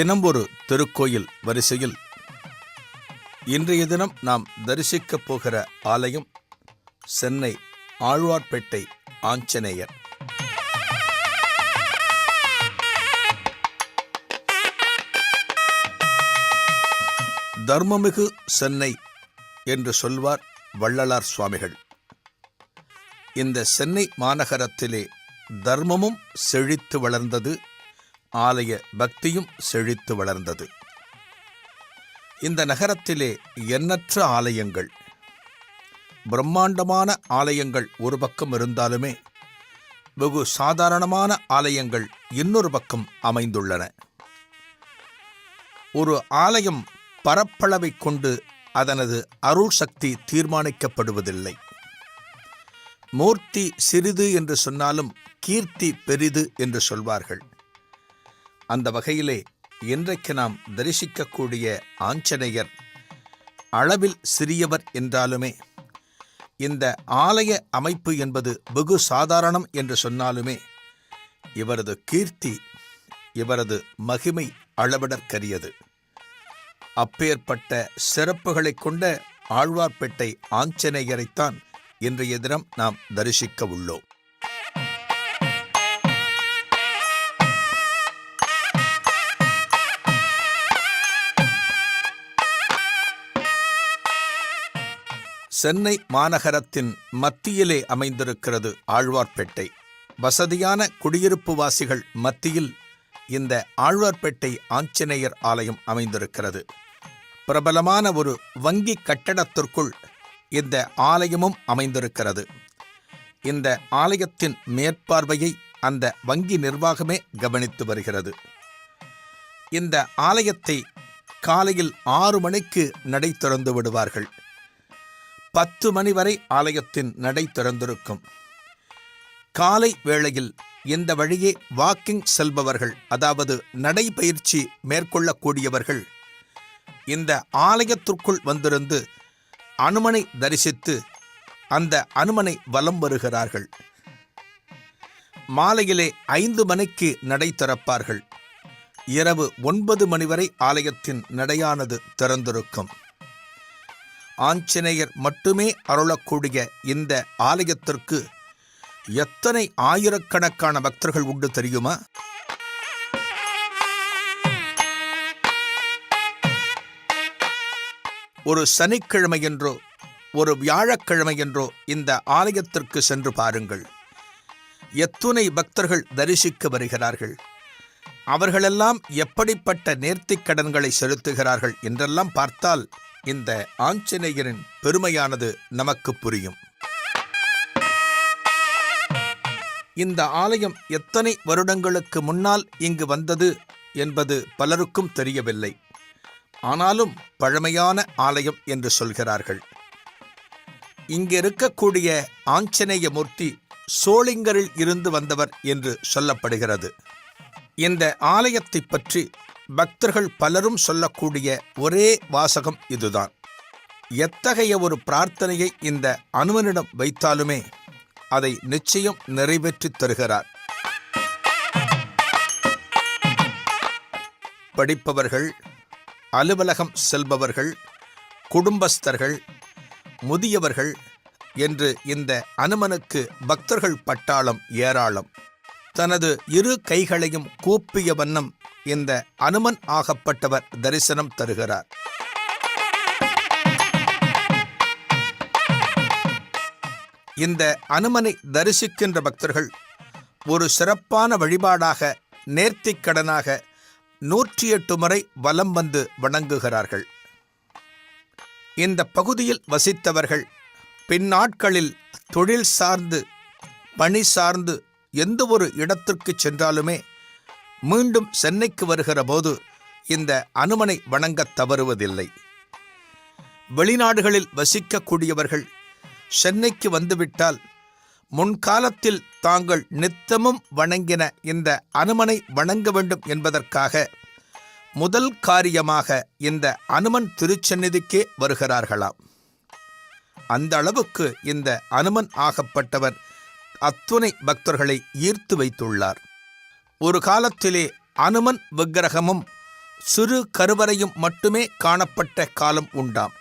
தினம் ஒரு திருக்கோயில் வரிசையில் இன்றைய தினம் நாம் தரிசிக்கப் போகிற ஆலயம் சென்னை ஆழ்வார்பேட்டை ஆஞ்சநேயர். தர்மமிகு சென்னை என்று சொல்வார் வள்ளலார் சுவாமிகள். இந்த சென்னை மாநகரத்திலே தர்மமும் செழித்து வளர்ந்தது ஆலய பக்தியும் செழித்து வளர்ந்தது. இந்த நகரத்திலே எண்ணற்ற ஆலயங்கள் பிரம்மாண்டமான ஆலயங்கள் ஒரு பக்கம் இருந்தாலுமே வெகு சாதாரணமான ஆலயங்கள் இன்னொரு பக்கம் அமைந்துள்ளன. ஒரு ஆலயம் பரப்பளவை கொண்டு அதனது அருள் சக்தி தீர்மானிக்கப்படுவதில்லை. மூர்த்தி சிறிது என்று சொன்னாலும் கீர்த்தி பெரிது என்று சொல்வார்கள். அந்த வகையிலே இன்றைக்கு நாம் தரிசிக்கக்கூடிய ஆஞ்சநேயர் அளவில் சிறியவர் என்றாலுமே இந்த ஆலய அமைப்பு என்பது வெகு சாதாரணம் என்று சொன்னாலுமே இவரது கீர்த்தி இவரது மகிமை அளவிடற்கரியது. அப்பேற்பட்ட சிறப்புகளைக் கொண்ட ஆழ்வார்பேட்டை ஆஞ்சநேயரைத்தான் இன்றைய தினம் நாம் தரிசிக்க உள்ளோம். சென்னை மாநகரத்தின் மத்தியிலே அமைந்திருக்கிறது ஆழ்வார்பேட்டை. வசதியான குடியிருப்பு வாசிகள் மத்தியில் இந்த ஆழ்வார்பேட்டை ஆஞ்சநேயர் ஆலயம் அமைந்திருக்கிறது. பிரபலமான ஒரு வங்கி கட்டடத்திற்குள் இந்த ஆலயமும் அமைந்திருக்கிறது. இந்த ஆலயத்தின் மேற்பார்வையை அந்த வங்கி நிர்வாகமே கவனித்து வருகிறது. இந்த ஆலயத்தை காலையில் ஆறு மணிக்கு நடை திறந்து விடுவார்கள். பத்து மணி வரை ஆலயத்தின் நடை திறந்திருக்கும். காலை வேளையில் இந்த வழியே வாக்கிங் செல்பவர்கள் அதாவது நடைபயிற்சி மேற்கொள்ளக்கூடியவர்கள் இந்த ஆலயத்திற்குள் வந்திருந்து அனுமனை தரிசித்து அந்த அனுமனை வலம் வருகிறார்கள். மாலையிலே ஐந்து மணிக்கு நடை திறப்பார்கள். இரவு ஒன்பது மணி வரை ஆலயத்தின் நடையானது திறந்திருக்கும். ஆஞ்சநேயர் மட்டுமே அருளக்கூடிய இந்த ஆலயத்திற்கு எத்தனை ஆயிரக்கணக்கான பக்தர்கள் உண்டு தெரியுமா? ஒரு சனிக்கிழமையன்றோ ஒரு வியாழக்கிழமையன்றோ இந்த ஆலயத்திற்கு சென்று பாருங்கள். எத்துணை பக்தர்கள் தரிசிக்க வருகிறார்கள். அவர்களெல்லாம் எப்படிப்பட்ட நேர்த்திக் கடன்களை செலுத்துகிறார்கள் என்றெல்லாம் பார்த்தால் இந்த ஆஞ்சநேயரின் பெருமையானது நமக்கு புரியும். இந்த ஆலயம் எத்தனை வருடங்களுக்கு முன்னால் இங்கு வந்தது என்பது பலருக்கும் தெரியவில்லை. ஆனாலும் பழமையான ஆலயம் என்று சொல்கிறார்கள். இங்கு இருக்கக்கூடிய ஆஞ்சநேய மூர்த்தி சோளிங்கரில் இருந்து வந்தவர் என்று சொல்லப்படுகிறது. இந்த ஆலயத்தை பற்றி பக்தர்கள் பலரும் சொல்லக்கூடிய ஒரே வாசகம் இதுதான். எத்தகைய ஒரு பிரார்த்தனையை இந்த அனுமனிடம் வைத்தாலுமே அதை நிச்சயம் நிறைவேற்றித் தருகிறார். படிப்பவர்கள் அலுவலகம் செல்பவர்கள் குடும்பஸ்தர்கள் முதியவர்கள் என்று இந்த அனுமனுக்கு பக்தர்கள் பட்டாளம் ஏராளம். தனது இரு கைகளையும் கூப்பிய வண்ணம் இந்த அனுமன் ஆகப்பட்டவர் தரிசனம் தருகிறார். இந்த அனுமனை தரிசிக்கின்ற பக்தர்கள் ஒரு சிறப்பான வழிபாடாக நேர்த்திக்கடனாக நூற்றி எட்டு முறை வலம் வந்து வணங்குகிறார்கள். இந்த பகுதியில் வசித்தவர்கள் பின்னாட்களில் தொழில் சார்ந்து பணி சார்ந்து எந்த ஒரு இடத்திற்கு சென்றாலுமே மீண்டும் சென்னைக்கு வருகிற போது இந்த அனுமனை வணங்கத் தவறுவதில்லை. வெளிநாடுகளில் வசிக்கக்கூடியவர்கள் சென்னைக்கு வந்துவிட்டால் முன்காலத்தில் தாங்கள் நித்தமும் வணங்கின இந்த அனுமனை வணங்க வேண்டும் என்பதற்காக முதல் காரியமாக இந்த அனுமன் திருச்சந்நிதிக்கே வருகிறார்களாம். அந்த அளவுக்கு இந்த அனுமன் ஆகப்பட்டவர் அத்துணை பக்தர்களை ஈர்த்து வைத்துள்ளார். ஒரு காலத்திலே அனுமன் விக்கிரகமும் சிறு கருவறையும் மட்டுமே காணப்பட்ட காலம் உண்டாம்.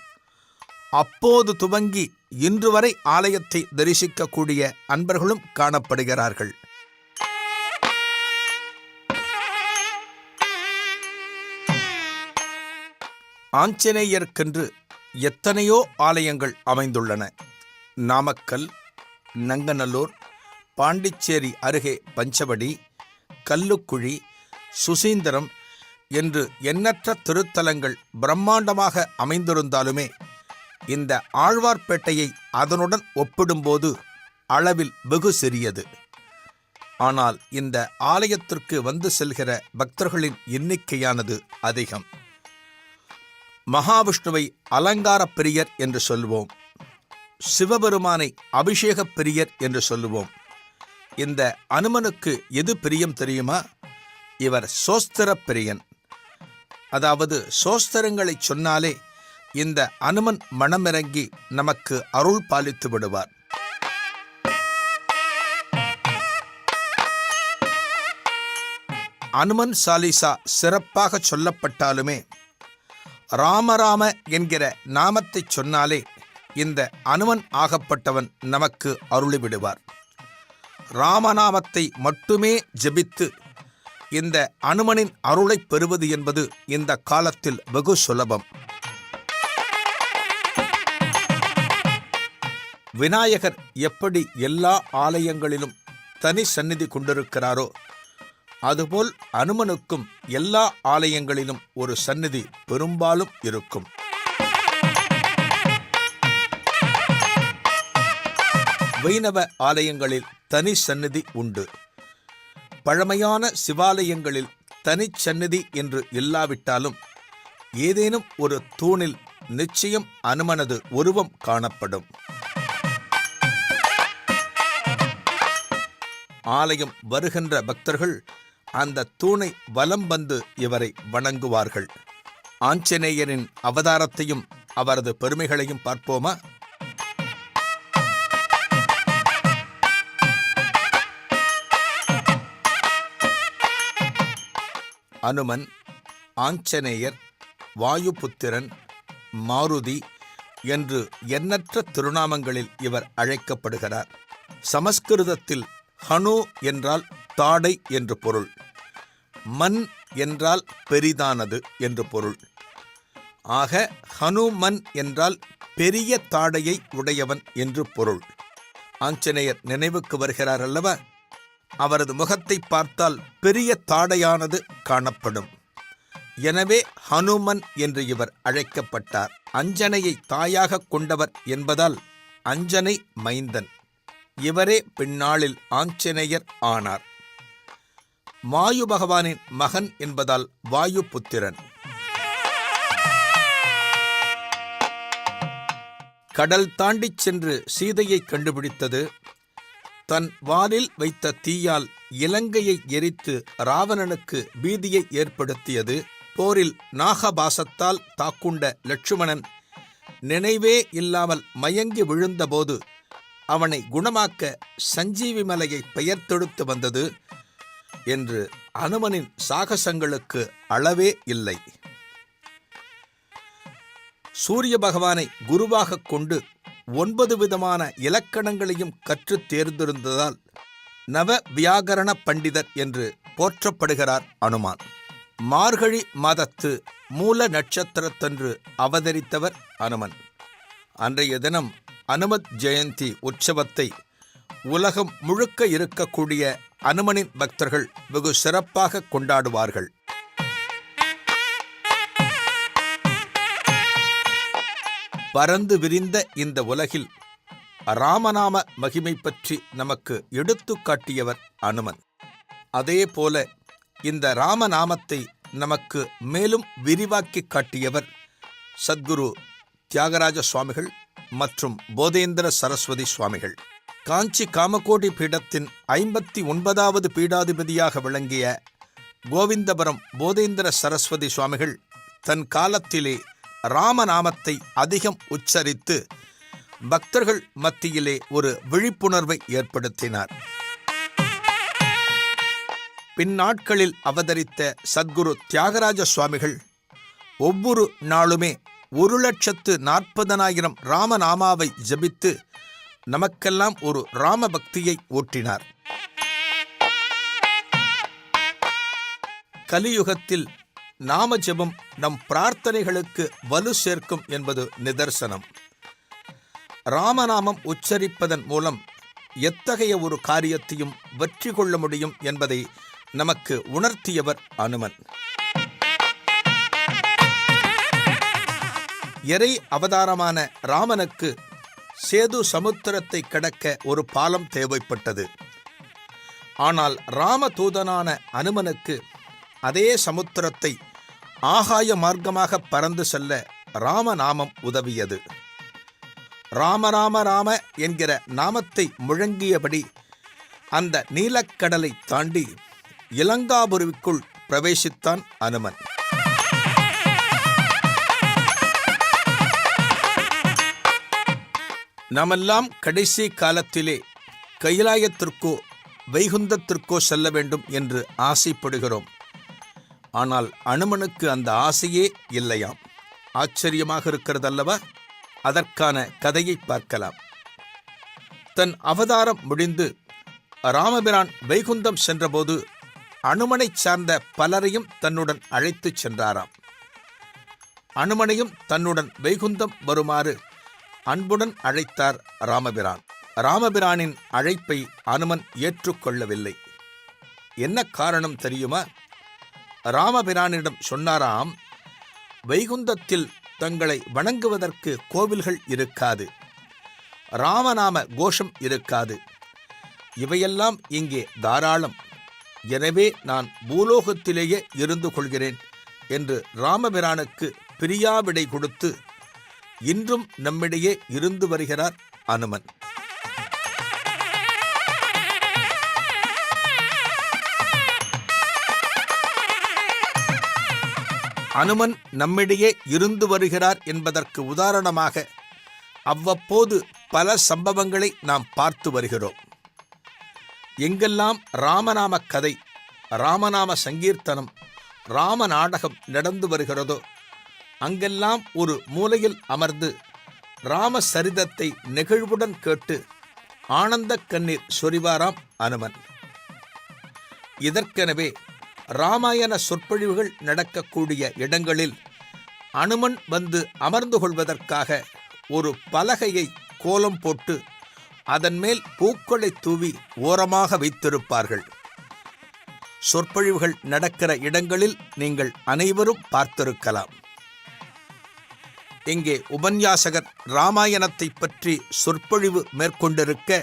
அப்போது துவங்கி இன்று வரை ஆலயத்தை தரிசிக்கக்கூடிய அன்பர்களும் காணப்படுகிறார்கள். ஆஞ்சநேயர்க்கென்று எத்தனையோ ஆலயங்கள் அமைந்துள்ளன. நாமக்கல் நங்கநல்லூர் பாண்டிச்சேரி அருகே பஞ்சவடி கல்லுக்குழி சுசீந்திரம் என்று எண்ணற்ற திருத்தலங்கள் பிரம்மாண்டமாக அமைந்திருந்தாலுமே இந்த ஆழ்வார்பேட்டையை அதனுடன் ஒப்பிடும்போது அளவில் வெகு சிறியது. ஆனால் இந்த ஆலயத்திற்கு வந்து செல்கிற பக்தர்களின் எண்ணிக்கையானது அதிகம். மகாவிஷ்ணுவை அலங்கார பிரியர் என்று சொல்வோம். சிவபெருமானை அபிஷேக பிரியர் என்று சொல்லுவோம் இந்த அனுமனுக்கு எது பிரியம் தெரியுமா? இவர் சோஸ்திர பிரியன் அதாவது சோஸ்திரங்களை சொன்னாலே இந்த அனுமன் மனமிறங்கி நமக்கு அருள் பாலித்து விடுவார். அனுமன் சாலிசா சிறப்பாக சொல்லப்பட்டாலுமே ராமராம என்கிற நாமத்தை சொன்னாலே இந்த அனுமன் ஆகப்பட்டவன் நமக்கு அருளிவிடுவார். ராமநாமத்தை மட்டுமே ஜெபித்து இந்த அனுமனின் அருளைப் பெறுவது என்பது இந்த காலத்தில் வெகு சுலபம். விநாயகர் எப்படி எல்லா ஆலயங்களிலும் தனி சந்நிதி கொண்டிருக்கிறாரோ அதுபோல் அனுமனுக்கும் எல்லா ஆலயங்களிலும் ஒரு சந்நிதி பெரும்பாலும் இருக்கும். வைணவ ஆலயங்களில் தனி சந்நிதி உண்டு. பழமையான சிவாலயங்களில் தனிச்சந்நிதி என்று இல்லாவிட்டாலும் ஏதேனும் ஒரு தூணில் நிச்சயம் அனுமனது உருவம் காணப்படும். ஆலயம் வருகின்ற பக்தர்கள் அந்த தூணை வலம் வந்து இவரை வணங்குவார்கள். ஆஞ்சநேயரின் அவதாரத்தையும் அவரது பெருமைகளையும் பார்ப்போமா? அனுமன் ஆஞ்சநேயர் வாயுபுத்திரன் மாருதி என்று எண்ணற்ற திருநாமங்களில் இவர் அழைக்கப்படுகிறார். சமஸ்கிருதத்தில் ஹனு என்றால் தாடை என்று பொருள். மன் என்றால் பெரிதானது என்று பொருள். ஆக ஹனுமன் என்றால் பெரிய தாடையை உடையவன் என்று பொருள். ஆஞ்சநேயர் நினைவுக்கு வருகிறார் அல்லவா? அவரது முகத்தை பார்த்தால் பெரிய தாடையானது காணப்படும். எனவே ஹனுமன் என்று இவர் அழைக்கப்பட்டார். அஞ்சனையை தாயாக கொண்டவர் என்பதால் அஞ்சனை மைந்தன். இவரே பின்னாளில் ஆஞ்சநேயர் ஆனார். மாயு பகவானின் மகன் என்பதால் வாயு புத்திரன். கடல் தாண்டிச் சென்று சீதையை கண்டுபிடித்தது தன் வாலில் வைத்த தீயால் இலங்கையை எரித்து ராவணனுக்கு பீதியை ஏற்படுத்தியது போரில் நாகபாசத்தால் தாக்குண்ட லட்சுமணன். நினைவே இல்லாமல் மயங்கி விழுந்தபோது அவனை குணமாக்க சஞ்சீவி மலையை பெயர்த்தெடுத்து வந்தது என்று அனுமனின் சாகசங்களுக்கு அளவே இல்லை. சூரிய பகவானை குருவாகக் கொண்டு ஒன்பது விதமான இலக்கணங்களையும் கற்றுத் தேர்ந்திருந்ததால் நவ வியாகரண பண்டிதர் என்று போற்றப்படுகிறார் அனுமான். மார்கழி மாதத்து மூல நட்சத்திரத்தன்று அவதரித்தவர் அனுமன். அன்றைய தினம் அனுமத் ஜெயந்தி உற்சவத்தை உலகம் முழுக்க இருக்கக்கூடிய அனுமனின் பக்தர்கள் வெகு சிறப்பாக கொண்டாடுவார்கள். பறந்து விரிந்த இந்த உலகில் ராமநாம மகிமை பற்றி நமக்கு எடுத்து காட்டியவர் அனுமன். அதே போல இந்த ராமநாமத்தை நமக்கு மேலும் விரிவாக்கி காட்டியவர் சத்குரு தியாகராஜ சுவாமிகள் மற்றும் போதேந்திர சரஸ்வதி சுவாமிகள். காஞ்சி காமகோடி பீடத்தின் ஐம்பத்தி ஒன்பதாவது பீடாதிபதியாக விளங்கிய கோவிந்தபுரம் போதேந்திர சரஸ்வதி சுவாமிகள் தன் காலத்திலே ராமநாமத்தை அதிகம் உச்சரித்து பக்தர்கள் மத்தியிலே ஒரு விழிப்புணர்வை ஏற்படுத்தினார். பின்னாட்களில் அவதரித்த சத்குரு தியாகராஜ சுவாமிகள் ஒவ்வொரு நாளுமே ஒரு லட்சத்து நாற்பதனாயிரம் ராமநாமாவை ஜபித்து நமக்கெல்லாம் ஒரு ராம பக்தியை ஓட்டினார் கலியுகத்தில் நாம ஜெபம் நம் பிரார்த்தனைகளுக்கு வலு சேர்க்கும் என்பது நிதர்சனம். ராமநாமம் உச்சரிப்பதன் மூலம் எத்தகைய ஒரு காரியத்தையும் வெற்றி கொள்ள முடியும் என்பதை நமக்கு உணர்த்தியவர் அனுமன். எரை அவதாரமான ராமனுக்கு சேது சமுத்திரத்தை கடக்க ஒரு பாலம் தேவைப்பட்டது. ஆனால் ராமதூதனான அனுமனுக்கு அதே சமுத்திரத்தை ஆகாய மார்க்கமாக பறந்து செல்ல ராமநாமம் உதவியது. ராமராம ராம ராம என்கிற நாமத்தை முழங்கியபடி அந்த நீலக்கடலை தாண்டி இலங்காபுருவிக்குள் பிரவேசித்தான் அனுமன். நாமெல்லாம் கடைசி காலத்திலே கைலாயத்திற்கோ வைகுந்தத்திற்கோ செல்ல வேண்டும் என்று ஆசைப்படுகிறோம். ஆனால் அனுமனுக்கு அந்த ஆசையே இல்லையாம். ஆச்சரியமாக இருக்கிறதல்லவா? அதற்கான கதையை பார்க்கலாம். தன் அவதாரம் முடிந்து ராமபிரான் வைகுந்தம் சென்றபோது அனுமனைச் சார்ந்த பலரையும் தன்னுடன் அழைத்துச் சென்றாராம். அனுமனையும் தன்னுடன் வைகுந்தம் வருமாறு அன்புடன் அழைத்தார் ராமபிரான். ராமபிரானின் அழைப்பை அனுமன் ஏற்றுக்கொள்ளவில்லை. என்ன காரணம் தெரியுமா? ராமபிரானிடம் சொன்னாராம் வைகுந்தத்தில் தங்களை வணங்குவதற்கு கோவில்கள் இருக்காது ராமநாம கோஷம் இருக்காது இவையெல்லாம் இங்கே தாராளம். எனவே நான் பூலோகத்திலேயே இருந்து கொள்கிறேன் என்று ராமபிரானுக்கு பிரியாவிடை கொடுத்து இன்றும் நம்மிடையே இருந்து வருகிறார் அனுமன். அனுமன் நம்மிடையே இருந்து வருகிறார் என்பதற்கு உதாரணமாக அவ்வப்போது பல சம்பவங்களை நாம் பார்த்து வருகிறோம். எங்கெல்லாம் ராமநாம கதை ராமநாம சங்கீர்த்தனம் ராம நாடகம் நடந்து வருகிறதோ அங்கெல்லாம் ஒரு மூலையில் அமர்ந்து ராம சரிதத்தை நெகிழ்வுடன் கேட்டு ஆனந்த கண்ணீர் சொரிவாராம் அனுமன். இதற்கெனவே ராமாயண சொற்பொழிவுகள் நடக்கக்கூடிய இடங்களில் அனுமன் வந்து அமர்ந்து கொள்வதற்காக ஒரு பலகையை கோலம் போட்டு அதன் மேல் பூக்களை தூவி ஓரமாக வைத்திருப்பார்கள். சொற்பொழிவுகள் நடக்கிற இடங்களில் நீங்கள் அனைவரும் பார்த்திருக்கலாம். இங்கே உபன்யாசகர் ராமாயணத்தை பற்றி சொற்பொழிவு மேற்கொண்டிருக்க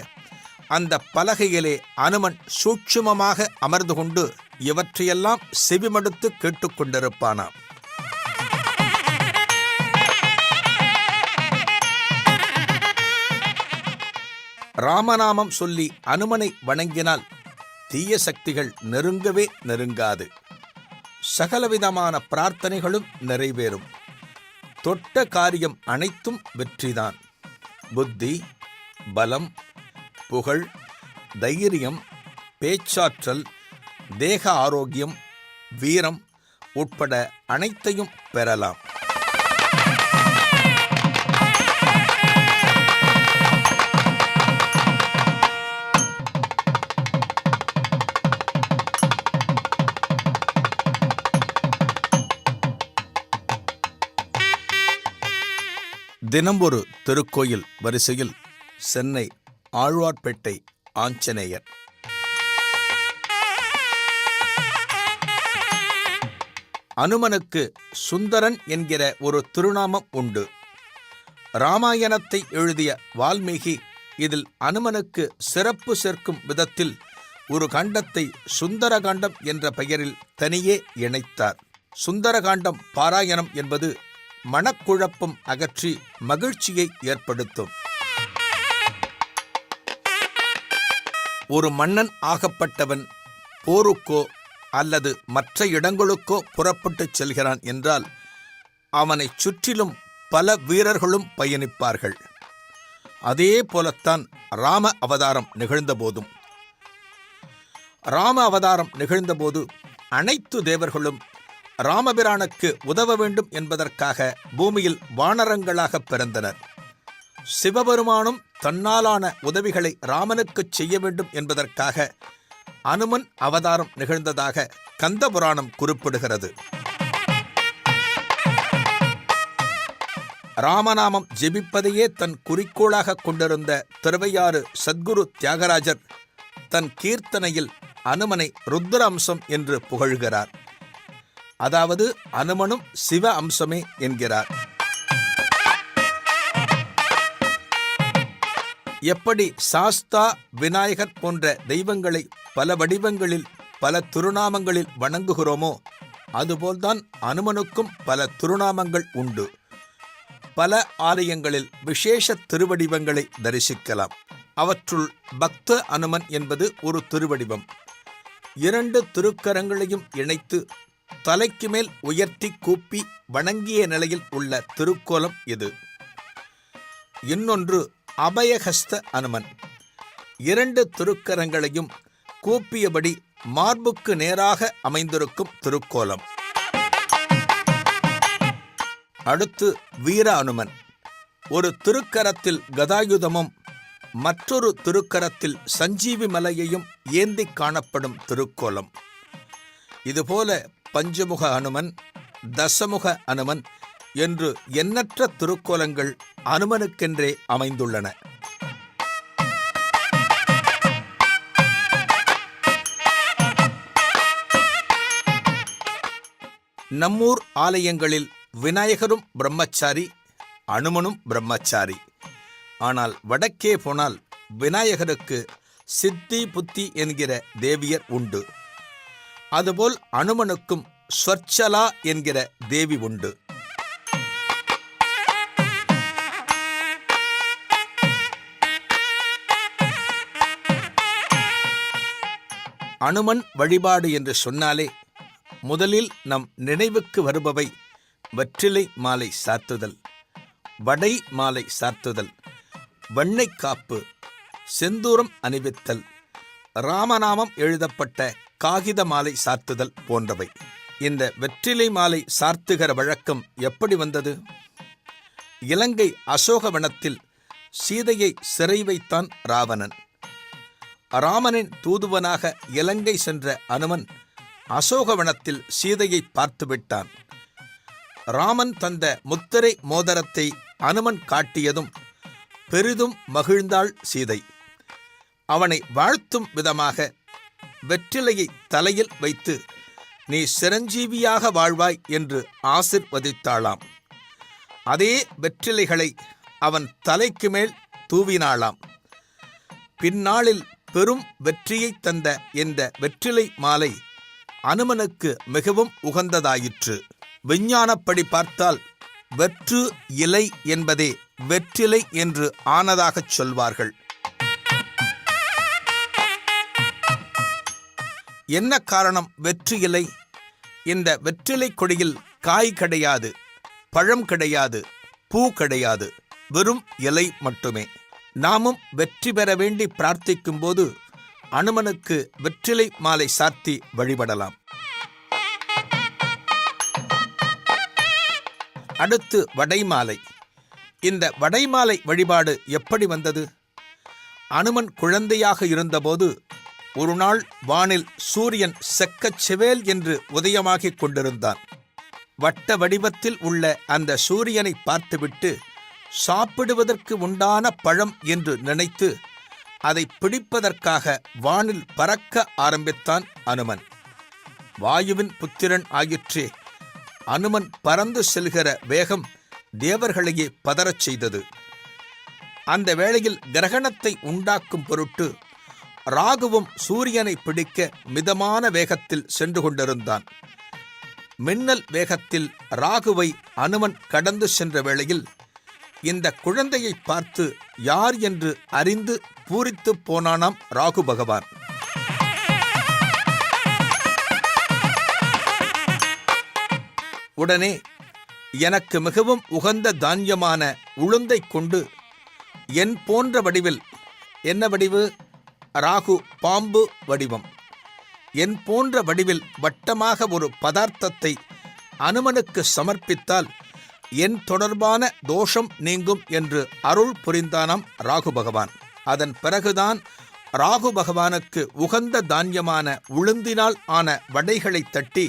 அந்த பலகையிலே அனுமன் சூட்சுமமாக அமர்ந்து கொண்டு இவற்றையெல்லாம் செவிமடுத்து கேட்டுக்கொண்டிருப்பானாம் ராமநாமம் சொல்லி அனுமனை வணங்கினால் தீய சக்திகள் நெருங்கவே நெருங்காது. சகலவிதமான பிரார்த்தனைகளும் நிறைவேறும். தொட்ட காரியம் அனைத்தும் வெற்றிதான். புத்தி பலம் புகழ் தைரியம் பேச்சாற்றல் தேக ஆரோக்கியம் வீரம் உட்பட அனைத்தையும் பெறலாம். தினம் ஒரு திருக்கோயில் வரிசையில் சென்னை ஆழ்வார்பேட்டை ஆஞ்சநேயர். அனுமனுக்கு சுந்தரன் என்கிற ஒரு திருநாமம் உண்டு. ராமாயணத்தை எழுதிய வால்மீகி இதில் அனுமனுக்கு சிறப்பு சேர்க்கும் விதத்தில் ஒரு காண்டத்தை சுந்தரகாண்டம் என்ற பெயரில் தனியே இணைத்தார். சுந்தரகாண்டம் பாராயணம் என்பது மனக்குழப்பம் அகற்றி மகிழ்ச்சியை ஏற்படுத்தும். ஒரு மன்னன் ஆகப்பட்டவன் போருக்கோ அல்லது மற்ற இடங்களுக்கோ புறப்பட்டுச் செல்கிறான் என்றால் அவனைச் சுற்றிலும் பல வீரர்களும் பயணிப்பார்கள். அதே போலத்தான் ராம அவதாரம் நிகழ்ந்தபோதும். ராம அவதாரம் நிகழ்ந்தபோது அனைத்து தேவர்களும் ராமபிரானுக்கு உதவ வேண்டும் என்பதற்காக பூமியில் வானரங்களாக பிறந்தனர். சிவபெருமானும் தன்னாலான உதவிகளை ராமனுக்குச் செய்ய வேண்டும் என்பதற்காக அனுமன் அவதாரம் நிகழ்ந்ததாக கந்தபுராணம் குறிப்பிடுகிறது. ராமநாமம் ஜெபிப்பதையே தன் குறிக்கோளாக கொண்டிருந்த திருவையாறு சத்குரு தியாகராஜர் தன் கீர்த்தனையில் அனுமனை ருத்ர அம்சம் என்று புகழ்கிறார். அதாவது அனுமனும் சிவ அம்சமே என்கிறார். எப்படி சாஸ்தா விநாயகர் போன்ற தெய்வங்களை பல வடிவங்களில் பல திருநாமங்களில் வணங்குகிறோமோ அதுபோல்தான் அனுமனுக்கும் பல திருநாமங்கள் உண்டு. பல ஆலயங்களில் விசேஷ திருவடிவங்களை தரிசிக்கலாம். அவற்றுள் பக்த அனுமன் என்பது ஒரு திருவடிவம். இரண்டு திருக்கரங்களையும் இணைத்து தலைக்கு மேல் உயர்த்தி கூப்பி வணங்கிய நிலையில் உள்ள திருக்கோலம் இது. இன்னொன்று அபயஹஸ்த அனுமன். இரண்டு திருக்கரங்களையும் கூப்பியபடி மார்புக்கு நேராக அமைந்திருக்கும் திருக்கோலம். அடுத்து வீர அனுமன் ஒரு திருக்கரத்தில் கதாயுதமும் மற்றொரு திருக்கரத்தில் சஞ்சீவி மலையையும் ஏந்தி காணப்படும் திருக்கோலம். இதுபோல பஞ்சமுக அனுமன் தசமுக அனுமன் என்று எண்ணற்ற திருக்கோலங்கள் அனுமனுக்கென்றே அமைந்துள்ளன. நம்மூர் ஆலயங்களில் விநாயகரும் பிரம்மச்சாரி அனுமனும் பிரம்மச்சாரி. ஆனால் வடக்கே போனால் விநாயகருக்கு சித்தி புத்தி என்கிற தேவியர் உண்டு. அதுபோல் அனுமனுக்கும் ஸ்வர்ச்சலா என்கிற தேவி உண்டு. அனுமன் வழிபாடு என்று சொன்னாலே முதலில் நம் நினைவுக்கு வருபவை வெற்றிலை மாலை சாத்துதல் வடை மாலை சாத்துதல் வெண்ணை காப்பு செந்தூரம் அணிவித்தல் ராமநாமம் எழுதப்பட்ட காகித மாலை சாத்துதல் போன்றவை. இந்த வெற்றிலை மாலை சார்த்துகிற வழக்கம் எப்படி வந்தது? இலங்கை அசோகவனத்தில் சீதையை சிறை வைத்தான் ராவணன். ராமனின் தூதுவனாக இலங்கை சென்ற அனுமன் அசோகவனத்தில் சீதையை பார்த்துவிட்டான். ராமன் தந்த முத்திரை மோதரத்தை அனுமன் காட்டியதும் பெரிதும் மகிழ்ந்தாள் சீதை. அவனை வாழ்த்தும் விதமாக வெற்றிலையை தலையில் வைத்து நீ சிரஞ்சீவியாக வாழ்வாய் என்று ஆசிர்வதித்தாளாம். அதே வெற்றிலைகளை அவன் தலைக்கு மேல் தூவினாளாம். பின்னாளில் பெரும் வெற்றியை தந்த இந்த வெற்றிலை மாலை அனுமனுக்கு மிகவும் உகந்ததாயிற்று. விஞ்ஞானப்படி பார்த்தால் வெற்று இலை என்பதே வெற்றிலை என்று ஆனதாகச் சொல்வார்கள். என்ன காரணம் வெற்றி இலை? இந்த வெற்றிலை கொடியில் காய் கிடையாது பழம் கிடையாது பூ கிடையாது வெறும் இலை மட்டுமே. நாமும் வெற்றி பெற வேண்டி பிரார்த்திக்கும் போது அனுமனுக்கு வெற்றிலை மாலை சாத்தி வழிபடலாம். அடுத்து வடைமாலை. இந்த வடைமாலை வழிபாடு எப்படி வந்தது? அனுமன் குழந்தையாக இருந்தபோது ஒரு நாள் வானில் சூரியன் செக்கச் செவேல் என்று உதயமாகிக் கொண்டிருந்தான். வட்ட வடிவத்தில் உள்ள அந்த சூரியனை பார்த்துவிட்டு சாப்பிடுவதற்கு உண்டான பழம் என்று நினைத்து அதை பிடிப்பதற்காக வானில் பறக்க ஆரம்பித்தான் அனுமன். வாயுவின் புத்திரன் ஆயிற்றே அனுமன் பறந்து செல்கிற வேகம் தேவர்களையே பதறச் செய்தது. அந்த வேளையில் கிரகணத்தை உண்டாக்கும் பொருட்டு ராகுவும் சூரியனை பிடிக்க மிதமான வேகத்தில் சென்று கொண்டிருந்தான். மின்னல் வேகத்தில் ராகுவை அனுமன் கடந்து சென்ற வேளையில் இந்த குழந்தையை பார்த்து யார் என்று அறிந்து பூரித்து போனானாம் ராகு பகவான். உடனே எனக்கு மிகவும் உகந்த தானியமான உளுந்தை கொண்டு என் போன்ற வடிவில் என்ன வடிவு? ராகு பாம்பு வடிவம். என் போன்ற வடிவில் வட்டமாக ஒரு பதார்த்தத்தை அனுமனுக்கு சமர்ப்பித்தால் என் தொடர்பான தோஷம் நீங்கும் என்று அருள் புரிந்தானாம் ராகு பகவான். அதன் பிறகுதான் ராகு பகவானுக்கு உகந்த தானியமான உளுந்தினால் ஆன வடைகளை தட்டி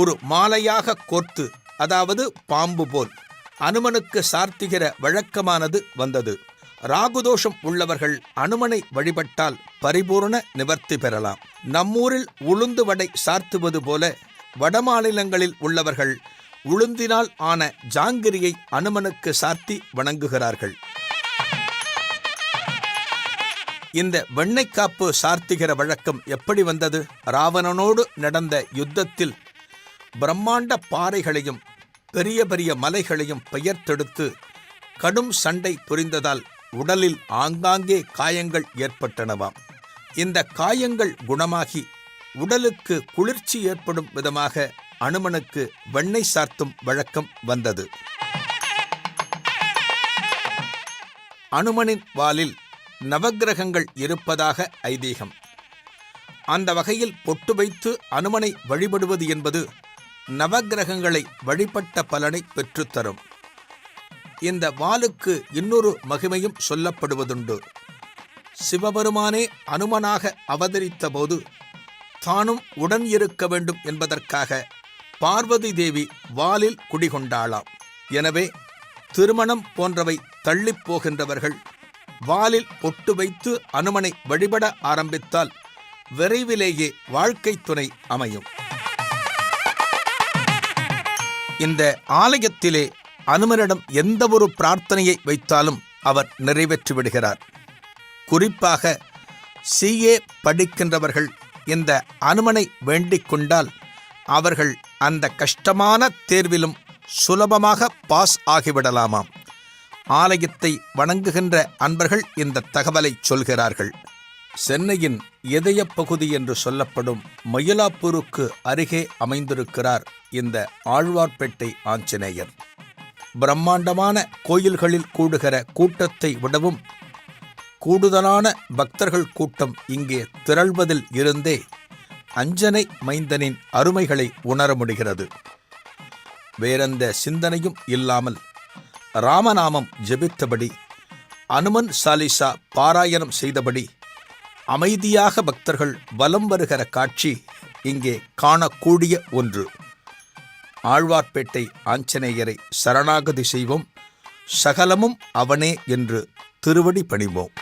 ஒரு மாலையாக கோர்த்து அதாவது பாம்பு போல் அனுமனுக்கு சார்த்துகிற வழக்கமானது வந்தது. ராகுதோஷம் உள்ளவர்கள் அனுமனை வழிபட்டால் பரிபூரண நிவர்த்தி பெறலாம். நம்மூரில் உளுந்து வடை சார்த்துவது போல வடமாநிலங்களில் உள்ளவர்கள் உளுந்தினால் ஆன ஜாங்கிரியை அனுமனுக்கு சார்த்தி வணங்குகிறார்கள். இந்த வெண்ணைக்காப்பு சார்த்துகிற வழக்கம் எப்படி வந்தது? ராவணனோடு நடந்த யுத்தத்தில் பிரம்மாண்ட பாறைகளையும் பெரிய பெரிய மலைகளையும் பெயர்த்தெடுத்து கடும் சண்டை புரிந்ததால் உடலில் ஆங்காங்கே காயங்கள் ஏற்பட்டனவாம். இந்த காயங்கள் குணமாகி உடலுக்கு குளிர்ச்சி ஏற்படும் விதமாக அனுமனுக்கு வெண்ணெய் சார்த்தும் வழக்கம் வந்தது. அனுமனின் வாலில் நவக்கிரகங்கள் இருப்பதாக ஐதீகம். அந்த வகையில் பொட்டு வைத்து அனுமனை வழிபடுவது என்பது நவக்கிரகங்களை வழிபட்ட பலனை பெற்றுத்தரும். இந்த வாளுக்கு இன்னொரு மகிமையும் சொல்லப்படுவதுண்டு. சிவபெருமானே அனுமனாக அவதரித்த போது தானும் உடன் இருக்க வேண்டும் என்பதற்காக பார்வதி தேவி வாலில் குடிகொண்டாளாம். எனவே திருமணம் போன்றவை தள்ளிப் போகின்றவர்கள் வாலில் பொட்டு வைத்து அனுமனை வழிபட ஆரம்பித்தால் விரைவிலேயே வாழ்க்கை துணை அமையும். இந்த ஆலயத்திலே அனுமனிடம் எந்த ஒரு பிரார்த்தனையை வைத்தாலும் அவர் நிறைவேற்றி விடுகிறார். குறிப்பாக சிஏ படிக்கின்றவர்கள் இந்த அனுமனை வேண்டிக் கொண்டால் அவர்கள் அந்த கஷ்டமான தேர்விலும் சுலபமாக பாஸ் ஆகிவிடலாமாம். ஆலயத்தை வணங்குகின்ற அன்பர்கள் இந்த தகவலை சொல்கிறார்கள். சென்னையின் இதய பகுதி என்று சொல்லப்படும் மயிலாப்பூருக்கு அருகே அமைந்திருக்கிறார் இந்த ஆழ்வார்பேட்டை ஆஞ்சநேயர். பிரம்மாண்டமான கோயில்களில் கூடுகிற கூட்டத்தை விடவும் கூடுதலான பக்தர்கள் கூட்டம் இங்கே திரள்வதில் இருந்தே அஞ்சனை மைந்தனின் அருமைகளை உணர முடிகிறது. வேறெந்த சிந்தனையும் இல்லாமல் ராமநாமம் ஜெபித்தபடி அனுமன் சாலிசா பாராயணம் செய்தபடி அமைதியாக பக்தர்கள் வலம் வருகிற காட்சி இங்கே காணக்கூடிய ஒன்று. ஆழ்வார்பேட்டை ஆஞ்சநேயரை சரணாகதி செய்வோம். சகலமும் அவனே என்று திருவடி பணிவோம்.